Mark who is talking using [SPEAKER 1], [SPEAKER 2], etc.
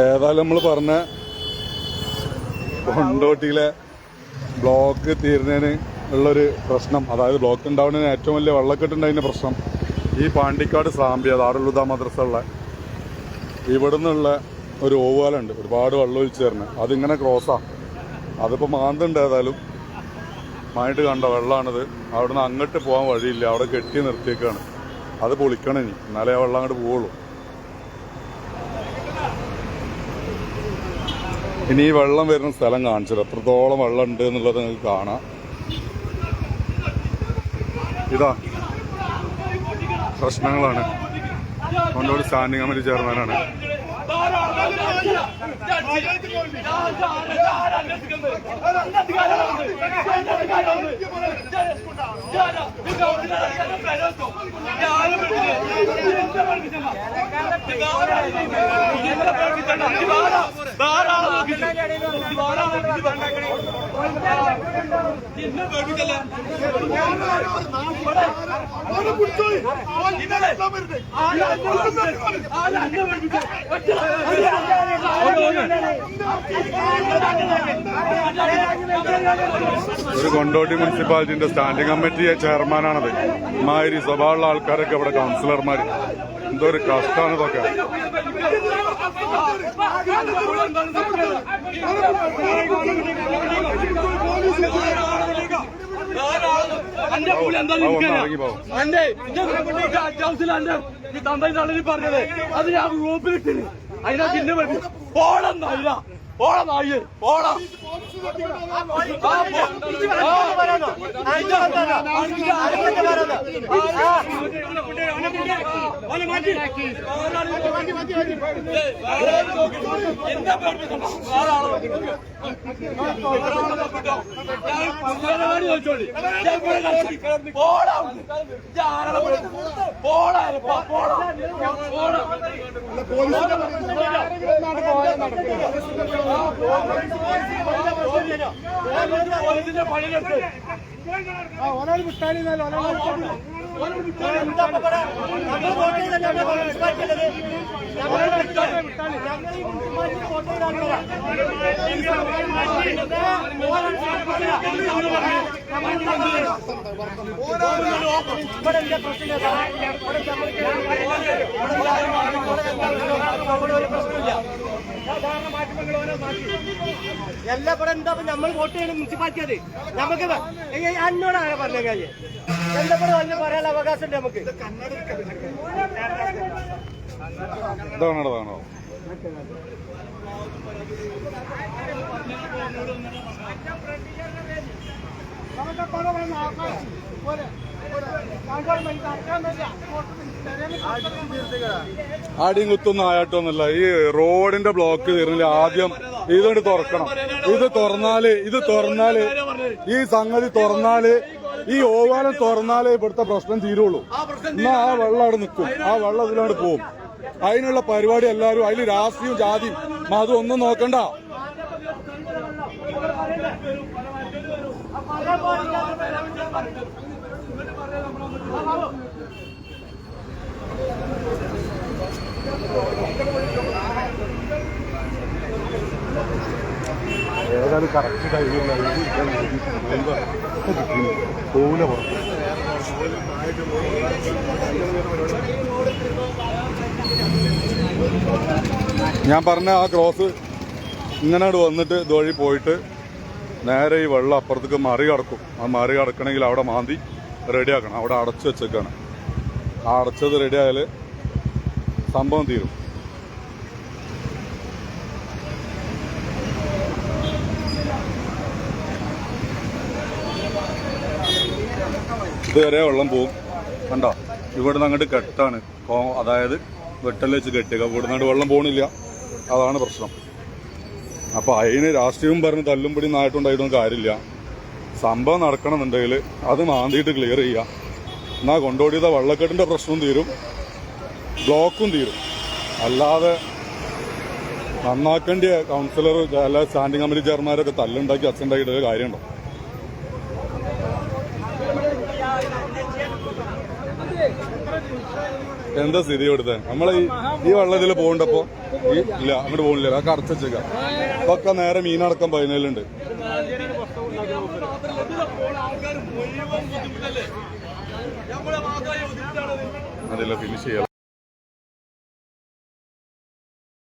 [SPEAKER 1] ഏതായാലും നമ്മൾ പറഞ്ഞ കൊണ്ടോട്ടിയിലെ ബ്ലോക്ക് തീരുന്നതിന് ഉള്ളൊരു പ്രശ്നം. അതായത് ബ്ലോക്ക് ഉണ്ടാവുന്നതിന് ഏറ്റവും വലിയ വെള്ളക്കെട്ടുണ്ടായതിന്റെ പ്രശ്നം. ഈ പാണ്ടിക്കാട് സാമ്പ്യ ദാറുലുദ മദ്രസ ഉള്ള ഇവിടെ നിന്നുള്ള ഒരു ഓവാലുണ്ട് ഒരുപാട് വെള്ളം ഒഴിച്ചു തരുന്നത് അതിങ്ങനെ ക്രോസാണ് അതിപ്പോൾ മാന്തുണ്ട് ഏതായാലും. മായിട്ട് കണ്ട വെള്ളമാണിത് അവിടുന്ന് അങ്ങോട്ട് പോകാൻ വഴിയില്ല. അവിടെ കെട്ടി നിർത്തിയേക്കാണ്. അത് പൊളിക്കണം ഇനി. എന്നാലേ ആ വെള്ളം അങ്ങോട്ട് പോവുള്ളൂ. ഇനി വെള്ളം വരുന്ന സ്ഥലം കാണിച്ചത് എത്രത്തോളം വെള്ളം ഉണ്ട് എന്നുള്ളത് നിങ്ങൾക്ക് കാണാം ഇതാ പ്രശ്നങ്ങളാണ് കൊണ്ടോട് സ്റ്റാൻഡിംഗ് കമ്മിറ്റി ചെയർമാനാണ് ഒറ്റ ഒരു കൊണ്ടോട്ടി മുനിസിപ്പാലിറ്റിന്റെ സ്റ്റാൻഡിംഗ് കമ്മിറ്റി ചെയർമാനാണത്. മാതിരി സ്വഭാവമുള്ള ആൾക്കാരൊക്കെ ഇവിടെ കൗൺസിലർമാർ എന്തോ ഒരു കഷ്ടമാണ് ഇതൊക്കെ.
[SPEAKER 2] അന്റെ എന്താ. അന്റെ ഹൗസിൽ അന്റെ ഈ തള്ളി പറഞ്ഞത്. അത് ഞാൻ ഗ്രൂപ്പിലിട്ടിന്. അതിനാ പിന്നെ പറ്റി. പോണം നായില്ല പോണം നായി പോടാ. പോടാ. ആരാളെ പേടിപ്പിക്കണ്ട? പോടാ. ഇരപ്പാ, പോടാ. പോടാ. പോലീസിന്റെ പണിയെടുത്ത്
[SPEAKER 3] എല്ലാ പടം എന്താ നമ്മൾ വോട്ട് ചെയ്യണം മുനിസിപ്പാലിറ്റി അത് നമുക്ക് അന്നോട് ആരാ പറഞ്ഞ കാര്യം? എല്ലാ പടം അതിന് പറയാനുള്ള അവകാശം ഉണ്ട് നമുക്ക്
[SPEAKER 1] ഇതാണോ അതാണോ ആടിയും കുത്തൊന്നും ആയാട്ടൊന്നുമില്ല. ഈ റോഡിന്റെ ബ്ലോക്ക് തീർന്നില്ല. ആദ്യം ഇതുകൊണ്ട് തുറക്കണം. ഇത് തുറന്നാൽ ഇത് തുറന്നാൽ ഈ സംഗതി തുറന്നാൽ ഈ ഓവാലം തുറന്നാലേ ഇവിടുത്തെ പ്രശ്നം തീരുള്ളൂ. എന്നാ ആ വെള്ളം അവിടെ നിൽക്കും. ആ വെള്ളം ഇതിലോട്ട് പോവും അതിനുള്ള പരിപാടി എല്ലാവരും അതിൽ രാഷ്ട്രീയവും ജാതിയും മതം ഒന്നും നോക്കണ്ട. ഏതായാലും കറക്റ്റ് ടൈമില്ല പോവില്ല പുറത്ത് ഞാൻ പറഞ്ഞ ആ ക്രോസ് ഇങ്ങനെ വന്നിട്ട് ഇതുവഴി പോയിട്ട് നേരെ ഈ വെള്ളം അപ്പുറത്തേക്ക് മറികടക്കും ആ മറികടക്കണമെങ്കിൽ അവിടെ മാന്തി റെഡിയാക്കണം. അവിടെ അടച്ചു വെച്ചേക്കാണ്. ആ അടച്ചത് റെഡി ആയാൽ സംഭവം തീരും. ഇതുവരെ വെള്ളം പോവും. കണ്ടോ? ഇവിടുന്ന് അങ്ങോട്ട് കെട്ടാണ്. അതായത് വെട്ടൽ വെച്ച് കെട്ടുക ഇവിടുന്ന് അങ്ങോട്ട് വെള്ളം പോകണില്ല അതാണ് പ്രശ്നം. അപ്പൊ അതിന് രാഷ്ട്രീയവും പറഞ്ഞ് തല്ലും പിടി നായിട്ടുണ്ടായിട്ടൊന്നും കാര്യമില്ല. സംഭവം നടക്കണമെന്നുണ്ടെങ്കിൽ അത് മാന്തിയിട്ട് ക്ലിയർ ചെയ്യുക എന്നാൽ കൊണ്ടോടിയത് വള്ളക്കെട്ടിന്റെ പ്രശ്നവും തീരും. ബ്ലോക്കും തീരും. അല്ലാതെ നന്നാക്കേണ്ട കൗൺസിലർ അല്ല സ്റ്റാൻഡിംഗ് കമ്മിറ്റി ചെയർമാരൊക്കെ തല്ലുണ്ടാക്കി അച്ഛൻ ഉണ്ടാക്കിയിട്ടൊരു കാര്യമുണ്ടോ? എന്താ സ്ഥിതി ഇവിടുത്തെ? നമ്മളെ ഈ വെള്ളത്തിൽ പോകണ്ടപ്പോ ഇല്ല അങ്ങോട്ട് പോകുന്നില്ല അതൊക്കെ അടച്ചേക്ക ഇതൊക്കെ നേരെ മീനടക്കം പതിനേലുണ്ട് അതില്ല ഫിനിഷ് ചെയ്യാം.